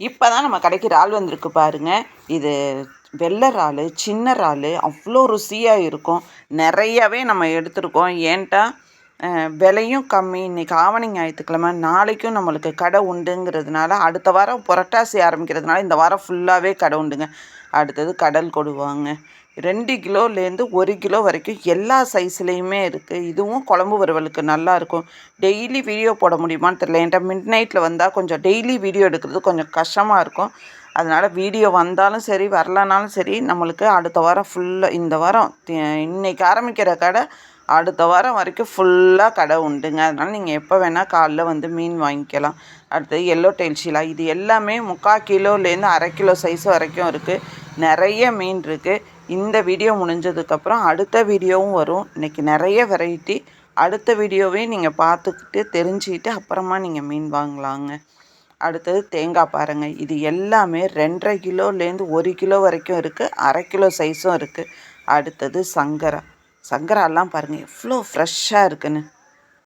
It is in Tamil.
இப்போ தான் நம்ம கடைக்கு இறால் வந்திருக்கு பாருங்க. இது வெள்ளை இறால் சின்ன இறால் அவ்வளோ ருசியாக இருக்கும். நிறையவே நம்ம எடுத்திருக்கோம். ஏன்ட்டா விலையும் கம்மி. இன்னைக்கு ஆவணி ஞாயிற்றுக்கிழமை. நாளைக்கும் நம்மளுக்கு கடை உண்டுங்கிறதுனால அடுத்த வாரம் புரட்டாசி ஆரம்பிக்கிறதுனால இந்த வாரம் ஃபுல்லாகவே கடை உண்டுங்க. அடுத்தது கடல் கொடுவாங்க. ரெண்டு கிலோலேருந்து ஒரு கிலோ வரைக்கும் எல்லா சைஸ்லேயுமே இருக்குது இதுவும் குழம்பு வறுவலுக்கு நல்லாயிருக்கும் டெய்லி வீடியோ போட முடியுமான்னு தெரியல. என்கிட்ட மிட் நைட்டில் வந்தால் கொஞ்சம் டெய்லி வீடியோ எடுக்கிறது கொஞ்சம் கஷ்டமாக இருக்கும். அதனால் வீடியோ வந்தாலும் சரி வரலனாலும் சரி நம்மளுக்கு அடுத்த வாரம் ஃபுல்லாக இந்த வாரம் இன்றைக்கி ஆரம்பிக்கிற கடை அடுத்த வாரம் வரைக்கும் ஃபுல்லாக கடை உண்டுங்க. அதனால் நீங்கள் எப்போ வேணால் காலைல வந்து மீன் வாங்கிக்கலாம். அடுத்தது எல்லோ டெயில் ஷீலா இது எல்லாமே முக்கால் கிலோலேருந்து அரை கிலோ சைஸ் வரைக்கும் இருக்குது நிறைய மீன் இருக்குது இந்த வீடியோ முடிஞ்சதுக்கப்புறம் அடுத்த வீடியோவும் வரும். இன்றைக்கி நிறைய வெரைட்டி அடுத்த வீடியோவே நீங்கள் பார்த்துக்கிட்டு தெரிஞ்சுக்கிட்டு அப்புறமா நீங்கள் மீன் வாங்கலாங்க. அடுத்தது தேங்காய் பாருங்கள் இது எல்லாமே ரெண்டரை கிலோலேருந்து ஒரு கிலோ வரைக்கும் இருக்குது அரை கிலோ சைஸும் இருக்குது அடுத்தது சங்கரா. சங்கராலாம் பாருங்கள் எவ்வளோ ஃப்ரெஷ்ஷாக இருக்குன்னு.